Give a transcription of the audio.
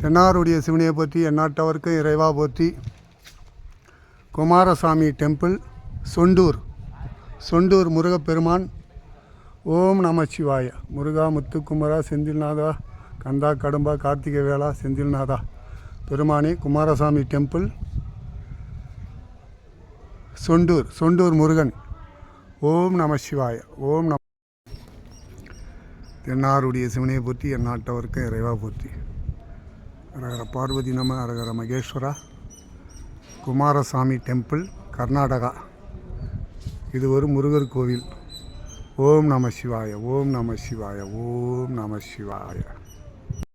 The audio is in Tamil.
தென்னாருடைய சிவனியை போற்றி எண்ணாட்டவர்க்கும் இறைவா போற்றி குமாரசாமி டெம்பிள் சொண்டூர் சொண்டூர் முருகப்பெருமான் ஓம் நம சிவாய. முருகா முத்துக்குமரா செந்தில்நாதா கந்தா கடும்பா கார்த்திகை வேளா செந்தில்நாதா. பெருமானி குமாரசாமி டெம்பிள் சொண்டூர் சொண்டூர் முருகன். ஓம் நம சிவாய. ஓம் நம தென்னாருடைய சிவனையை போற்றி என் நாட்டவருக்கும் இறைவா போற்றி. அரகர பார்வதி நம அரகர மகேஸ்வரா. குமாரசாமி டெம்பிள் கர்நாடகா. இது ஒரு முருகர் கோவில். ஓம் நம சிவாய ஓம் நம சிவாய ஓம் நம சிவாய.